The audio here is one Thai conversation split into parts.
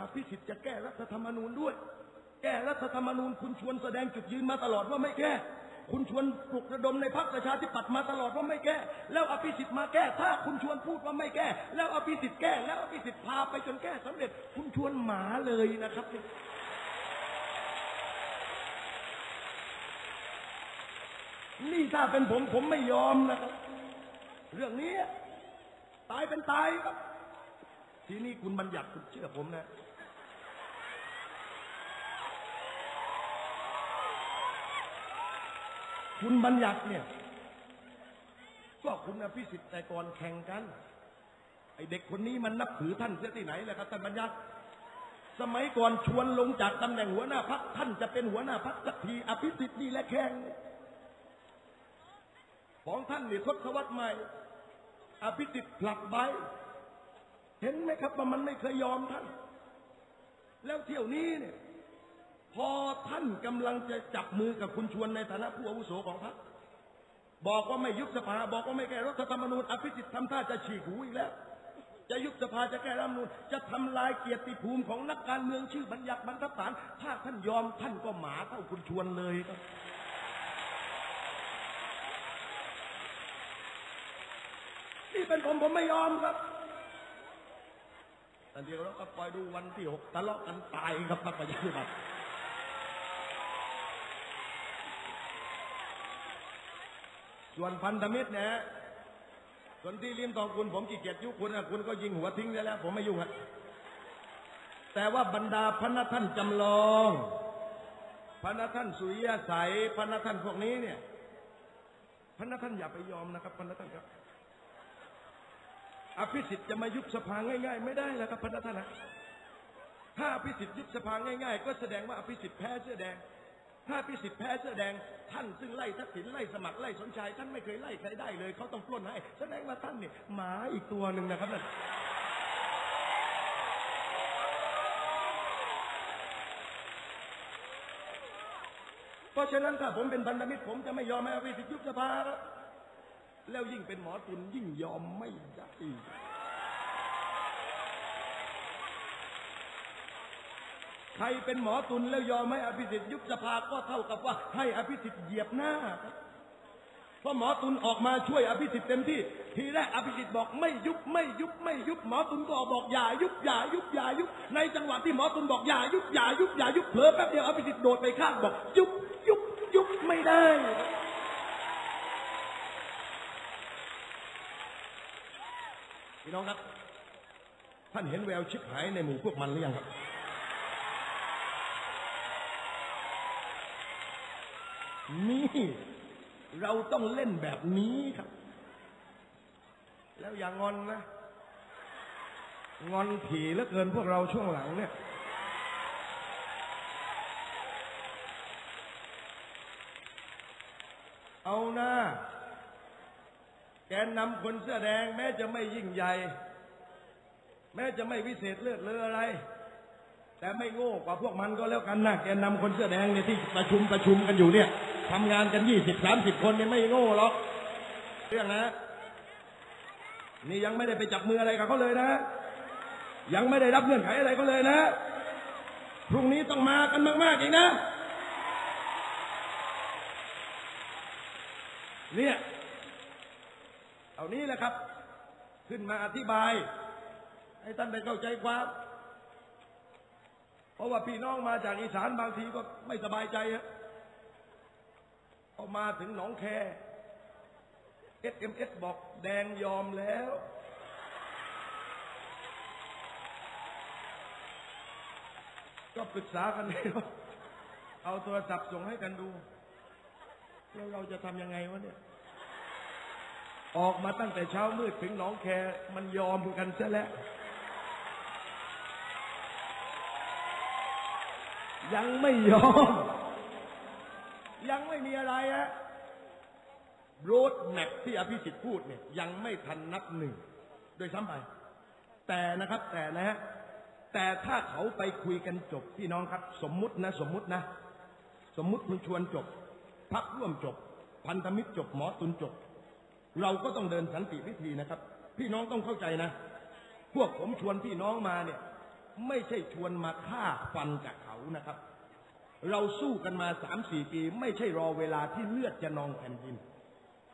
อภิสิทธิ์จะแก้รัฐธรรมนูญด้วย แก้รัฐธรรมนูญ คุณชวนแสดงจุดยืนมาตลอดว่าไม่แก้ คุณชวนปลุกระดมในพรรคประชาธิปัตย์มาตลอดว่าไม่แก้ แล้วอภิสิทธิ์มาแก้ ถ้าคุณชวนพูดว่าไม่แก้ แล้วอภิสิทธิ์แก้ แล้วอภิสิทธิ์พาไปจนแก้สำเร็จ คุณชวนหมาเลยนะครับนี่ถ้าเป็นผมผมไม่ยอมนะครับ เรื่องนี้ ตายเป็นตายครับ ทีนี้คุณบัญญัติคุณเชื่อผมนะ คุณบัญญัติเนี่ย ก็คุณอภิสิทธิ์แต่ก่อนแข่งกัน ไอเด็กคนนี้มันนับถือท่านเสียที่ไหนแหละครับท่านบัญญัติ สมัยก่อนชวนลงจากตำแหน่งหัวหน้าพักท่านจะเป็นหัวหน้าพักสักทีอภิสิทธิ์นี่แหละแข่งของท่านนี่ทศวรรษใหม่ อภิสิทธิ์ผลักใบ เห็นไหมครับว่ามันไม่เคยยอมท่าน แล้วเที่ยวนี้เนี่ย ท่านกำลังจะจับมือกับคุณชวนในฐานะผู้อาวุโสของพรรคบอกว่าไม่ยุบสภา บอกว่าไม่แก้รัฐธรรมนูญอภิสิทธิ์ทำท่าจะฉีกหูอีกแล้ว จะยุบสภาจะแก้รัฐธรรมนูญจะทำลายเกียรติภูมิของนักการเมืองชื่อบัญญัติบรรทัดฐาน ถ้าท่านยอมท่านก็หมาเท่าคุณชวนเลยครับนี่เป็นผมผมไม่ยอมครับแต่เดียวเราก็ปล่อยดูวันที่หกทะเลาะกันตายครับพรรคประชาธิปัตย์ ส่วนพันธมิตรนะส่วนที่ริมทองคุณผมขี้เกียจยุคุณนะคุณก็ยิงหัวทิ้งได้แล้ว ผมไม่ยุ่งอะแต่ว่าบรรดาพระนท่านจำลองพระนท่านสุริยสัยพระนท่านพวกนี้เนี่ยพระนท่านอย่าไปยอมนะครับพระนท่านครับ อภิสิทธิ์จะมายุบสภาง่าย ๆ ไม่ได้แล้วครับพระท่านนะถ้าอภิสิทธิ์ยุบสภาง่าย ๆ ก็แสดงว่าอภิสิทธิ์แพ้เสื้อแดง ถ้าอภิสิทธิ์แพ้เสื้อแดง ท่านซึ่งไล่ทักษิณไล่สมัครไล่สนชัยท่านไม่เคยไล่ใครได้เลย เขาต้องปล้นให้ แสดงว่าท่านเนี่ยหมาอีกตัวหนึ่งนะครับนั่นเพราะฉะนั้นถ้าผมเป็นพันธมิตรผมจะไม่ยอมให้อภิสิทธิ์ยุบสภาแล้วยิ่งเป็นหมอตุนยิ่งยอมไม่ได้ ใครเป็นหมอตุนแล้วยอมให้อภิสิทธิ์ยุบสภาก็เท่ากับว่าให้อภิสิทธิ์เหยียบหน้าครับเพราะหมอตุนออกมาช่วยอภิสิทธิ์เต็มที่ ทีแรกอภิสิทธิ์บอกไม่ยุบไม่ยุบไม่ยุบหมอตุนก็บอกอย่ายุบอย่ายุบอย่ายุบ ในจังหวะที่หมอตุนบอกอย่ายุบอย่ายุบอย่ายุบเผลอแป๊บเดียวอภิสิทธิ์โดดไปข้างบอกยุบยุบยุบไม่ได้ พี่น้องครับ ท่านเห็นแววชิบหายในหมู่พวกมันหรือยังครับ นี่ เราต้องเล่นแบบนี้ครับ แล้วอย่างอนนะ งอนถี่เหลือเกินพวกเราช่วงหลังเนี่ย เอาหน้าแกนนำคนเสื้อแดง แม้จะไม่ยิ่งใหญ่ แม้จะไม่วิเศษเลือดเลืออะไร แต่ไม่โง่กว่าพวกมันก็แล้วกันนะแกนนำคนเสื้อแดงเนี่ยที่ประชุมประชุมกันอยู่เนี่ย ทำงานกันยี่สิบสามสิบคนเนี่ยไม่โง่หรอก เรื่องนะ นี่ยังไม่ได้ไปจับมืออะไรกับเขาเลยนะ ยังไม่ได้รับเงื่อนไขอะไรเขาเลยนะ พรุ่งนี้ต้องมากันมากๆอีกนะ เนี่ย เอานี้แหละครับ ขึ้นมาอธิบาย ให้ท่านได้เข้าใจความเพราะว่าพี่น้องมาจากอีสานบางทีก็ไม่สบายใจฮะ พอมาถึงหนองแค SMS บอกแดงยอมแล้ว ก็ปรึกษากันแล้วเอาโทรศัพท์ส่งให้กันดู แล้วเราจะทำยังไงวะเนี่ย ออกมาตั้งแต่เช้ามืดถึงหนองแคมันยอมกันซะแล้ว ยังไม่ยอม ไม่มีอะไรฮะโรดแมพที่อภิสิทธิ์พูดเนี่ยยังไม่ทันนับหนึ่งโดยซ้ำไป แต่นะครับแต่นะฮะแต่ถ้าเขาไปคุยกันจบพี่น้องครับ สมมุตินะ สมมุตินะ สมมุติคุณชวนจบพักร่วมจบ พันธมิตรจบหมอตุนจบ เราก็ต้องเดินสันติวิธีนะครับ พี่น้องต้องเข้าใจนะ พวกผมชวนพี่น้องมาเนี่ย ไม่ใช่ชวนมาฆ่าฟันกับเขานะครับ เราสู้กันมาสามสี่ปี ไม่ใช่รอเวลาที่เลือดจะนองแผ่นดิน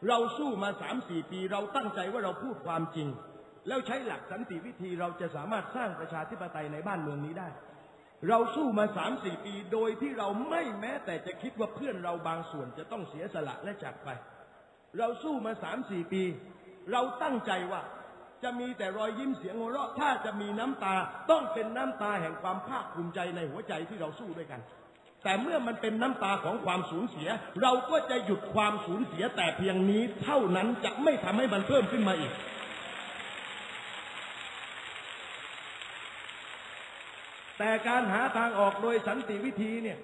เราสู้มาสามสี่ปี เราตั้งใจว่าเราพูดความจริง แล้วใช้หลักสันติวิธีเราจะสามารถสร้างประชาธิปไตยในบ้านเมืองนี้ได้ เราสู้มาสามสี่ปี โดยที่เราไม่แม้แต่จะคิดว่าเพื่อนเราบางส่วนจะต้องเสียสละและจากไป เราสู้มาสามสี่ปี เราตั้งใจว่าจะมีแต่รอยยิ้มเสียงหัวเราะ ถ้าจะมีน้ำตาต้องเป็นน้ำตาแห่งความภาคภูมิใจในหัวใจที่เราสู้ด้วยกัน แต่เมื่อมันเป็นน้ำตาของความสูญเสีย เราก็จะหยุดความสูญเสียแต่เพียงนี้เท่านั้นจะไม่ทำให้มันเพิ่มขึ้นมาอีก แต่การหาทางออกโดยสันติวิธีเนี่ย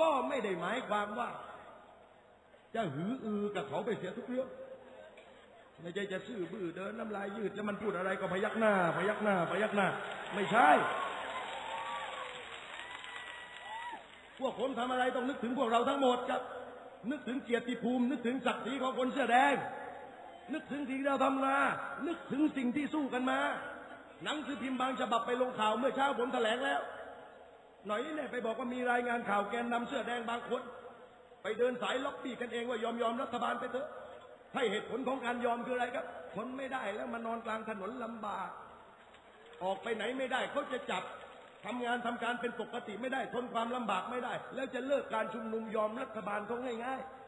ก็ไม่ได้หมายความว่า จะหืออือกับเขาไปเสียทุกเรื่องไม่ใช่จะซื่อบื้อเดินน้ำลายยืดแล้วมันพูดอะไรก็พยักหน้า พยักหน้า พยักหน้า ไม่ใช่ พวกผม ทำอะไรต้องนึกถึงพวกเราทั้งหมดครับ นึกถึงเกียรติภูมิ นึกถึงศักดิ์ศรีของคนเสื้อแดง นึกถึงสิ่งที่เราทำมานึกถึงสิ่งที่สู้กันมา หนังสือพิมพ์บางฉบับไปลงข่าวเมื่อเช้าผมแถลงแล้ว หน่อยเนี่ยไปบอกว่ามีรายงานข่าวแกนนำเสื้อแดงบางคน ไปเดินสายล็อบบี้กันเองว่ายอมยอมรัฐบาลไปเถอะให้เหตุผลของการยอมคืออะไรครับทนไม่ได้แล้วมานอนกลางถนนลำบากออกไปไหนไม่ได้เขาจะจับ ทำงานทำการเป็นปกติไม่ได้ทนความลำบากไม่ได้ แล้วจะเลิกการชุมนุมยอมรัฐบาลเขาง่ายๆ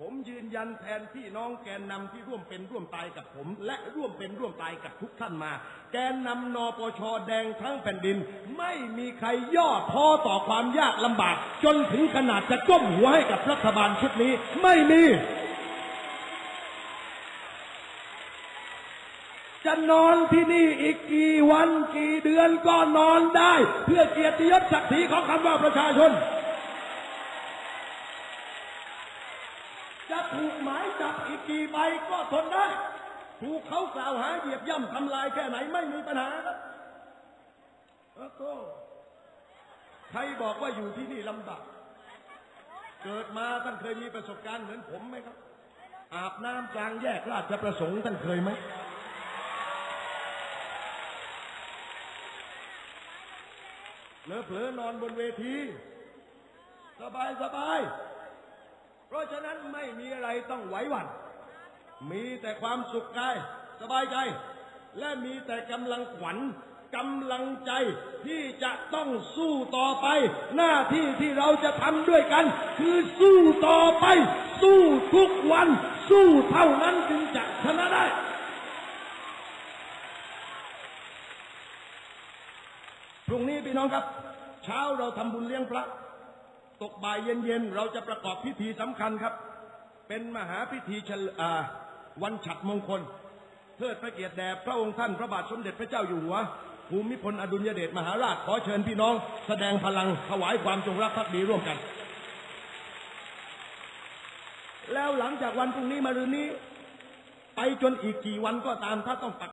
ผมยืนยันแทนพี่น้องแกนนำที่ร่วมเป็นร่วมตายกับผม และร่วมเป็นร่วมตายกับทุกท่านมา แกนนำนปชแดงทั้งแผ่นดิน ไม่มีใครย่อท้อต่อความยากลำบาก จนถึงขนาดจะก้มหัวให้กับรัฐบาลชุดนี้ไม่มี จะ นอนที่นี่อีกกี่วันกี่เดือนก็นอนได้ เพื่อเกียรติยศศักดิ์ศรีของคำว่าประชาชน จะถูกหมายจับอีกกี่ใบก็ทนได้ ถูกเขากล่าวหาเหยียบย่ำทำลายแค่ไหนไม่มีปัญหาครับแล้วก็ใครบอกว่าอยู่ที่นี่ลำบาก เกิดมาท่านเคยมีประสบการณ์เหมือนผมไหมครับ อาบน้ำกลางแยกราชประสงค์ท่านเคยไหม เลอะเผลอนอนบนเวที สบายสบาย เพราะฉะนั้นไม่มีอะไรต้องไหวหวั่นมีแต่ความสุขกาย สบายใจ และมีแต่กำลังขวัญกำลังใจที่จะต้องสู้ต่อไป หน้าที่ที่เราจะทำด้วยกัน คือสู้ต่อไป สู้ทุกวัน สู้เท่านั้นจึงจะชนะได้ พรุ่งนี้พี่น้องครับ เช้าเราทำบุญเลี้ยงพระ ตกบ่ายเย็นๆเราจะประกอบพิธีสำคัญครับ เป็นมหาพิธีเฉลอ่าวันฉัดมงคลเทิดพระเกียรติแด่พระองค์ท่านพระบาทสมเด็จพระเจ้าอยู่หัวภูมิพลอดุลยเดชมหาราชขอเชิญพี่น้อง แสดงพลังถวายความจงรักภักดีร่วมกัน แล้วหลังจากวันพรุ่งนี้มารืนนี้ ไปจนอีกกี่วันก็ตามถ้าต้องปัก